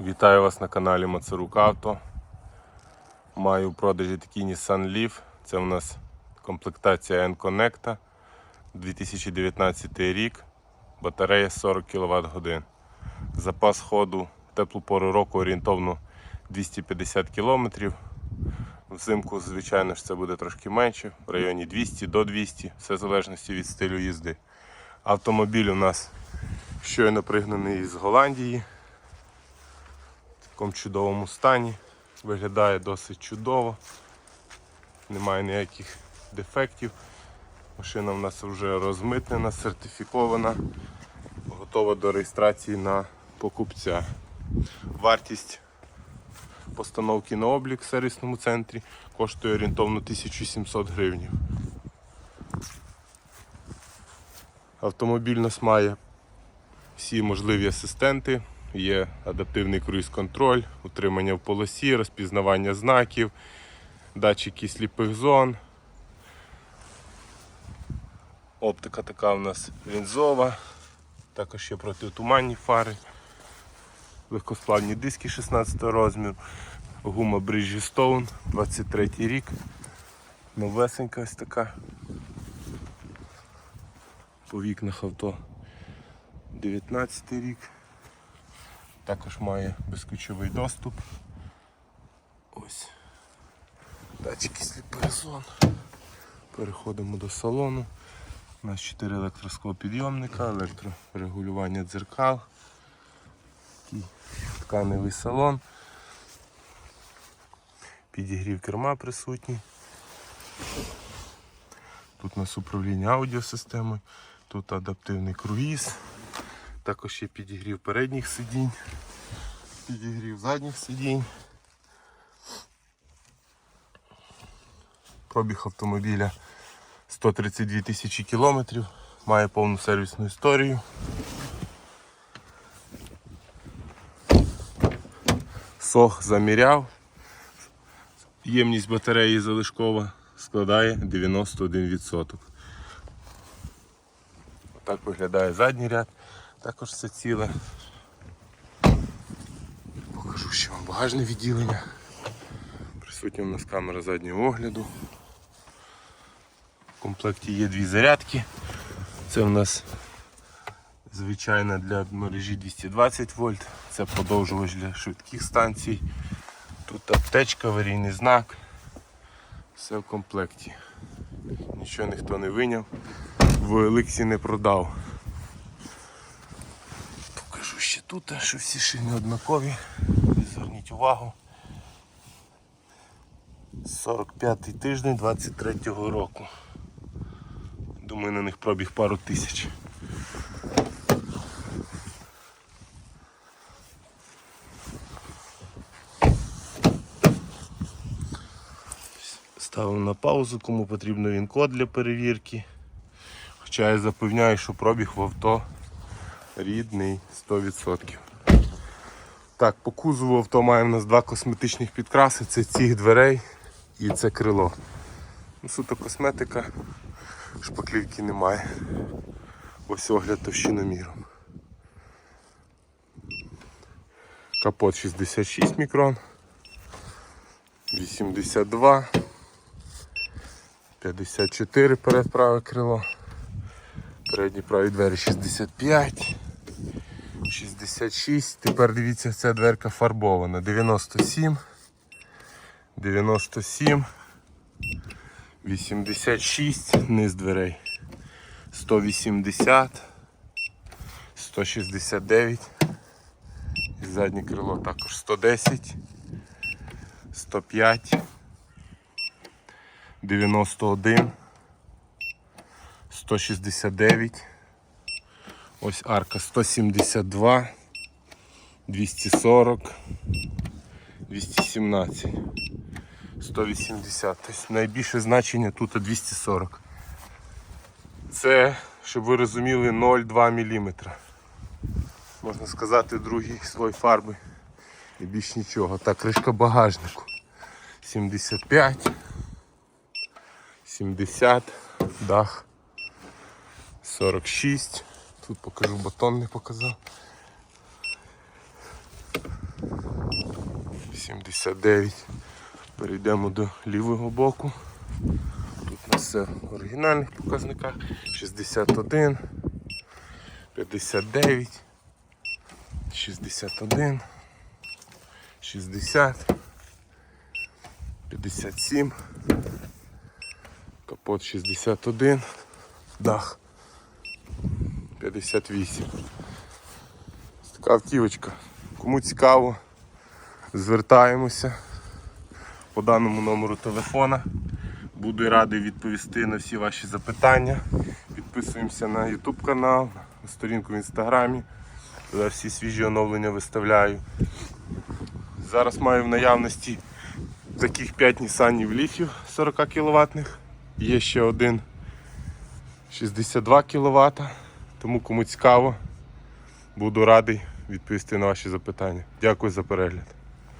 Вітаю вас на каналі Мацарук Авто. Маю в продажі такий Nissan Leaf. Це у нас комплектація N-Connect 2019 рік. Батарея 40 кВт годин. Запас ходу теплу пору року орієнтовно 250 км. Взимку, звичайно ж, це буде трошки менше, в районі 200 до 200, все в залежності від стилю їзди. Автомобіль у нас щойно пригнаний з Голландії в такому чудовому стані. Виглядає досить чудово. Немає ніяких дефектів. Машина в нас вже розмитнена, сертифікована, готова до реєстрації на покупця. Вартість постановки на облік в сервісному центрі коштує орієнтовно 1700 гривень. Автомобіль у нас має всі можливі асистенти. Є адаптивний круїз-контроль, утримання в полосі, розпізнавання знаків, датчики сліпих зон. Оптика така у нас лінзова, також є протитуманні фари, легкосплавні диски 16 розміру, гума Bridgestone 23 рік. Новесенька ось така. По вікнах авто 19 рік. Також має безключовий доступ. Ось. Датчики сліпих зон. Переходимо до салону. У нас 4 електросклопідйомника, електрорегулювання дзеркал. Такий тканевий салон. Підігрів керма присутній. Тут у нас управління аудіосистемою, тут адаптивний круїз. Також є підігрів передніх сидінь, підігрів задніх сидінь. Пробіг автомобіля 132 тисячі кілометрів, має повну сервісну історію. Сох заміряв. Ємність батареї залишкова складає 91%. Так виглядає задній ряд. Також все ціле. Покажу ще вам багажне відділення. Присутня у нас камера заднього огляду. В комплекті є дві зарядки. Це у нас звичайна для мережі 220 вольт. Це подовжувач для швидких станцій. Тут аптечка, аварійний знак. Все в комплекті. Нічого ніхто не виняв. В Еликсі не продав. Ще тут, що всі шини однакові. Зверніть увагу. 45-й тиждень 23-го року. Думаю, на них пробіг пару тисяч. Ставимо на паузу, кому потрібно він код для перевірки. Хоча я запевняю, що пробіг в авто рідний 100%. Так, по кузову авто має в нас два косметичних підкраси, це цих дверей і це крило. Ну, Суто косметика, шпаклівки немає. Ось огляд товщиноміром. Капот 66 мікрон, 82, 54 перед праве крило, передні праві двері 65. 66. Тепер дивіться, ця дверка фарбована. 97. 97. 86. Низ дверей. 180. 169. І заднє крило також 110. 105. 91. 169. Ось арка 172, 240, 217, 180. Тобто найбільше значення тут 240. Це, щоб ви розуміли, 0,2 мм. Можна сказати, другий слой фарби. І більш нічого. Так, кришка багажнику. 75, 70, дах 46. Тут покажу батон не показав. 59. Перейдемо до лівого боку. Тут у нас все в оригінальних показниках. 61, 59, 61, 60, 57, капот 61, дах 58. Така автівочка. Кому цікаво, звертаємося по даному номеру телефона. Буду радий відповісти на всі ваші запитання. Підписуємося на YouTube канал, на сторінку в інстаграмі. Туди всі свіжі оновлення виставляю. Зараз маю в наявності таких 5 Nissan ліфів 40 кВт. Є ще один 62 кВт. Тому кому цікаво, буду радий відповісти на ваші запитання. Дякую за перегляд.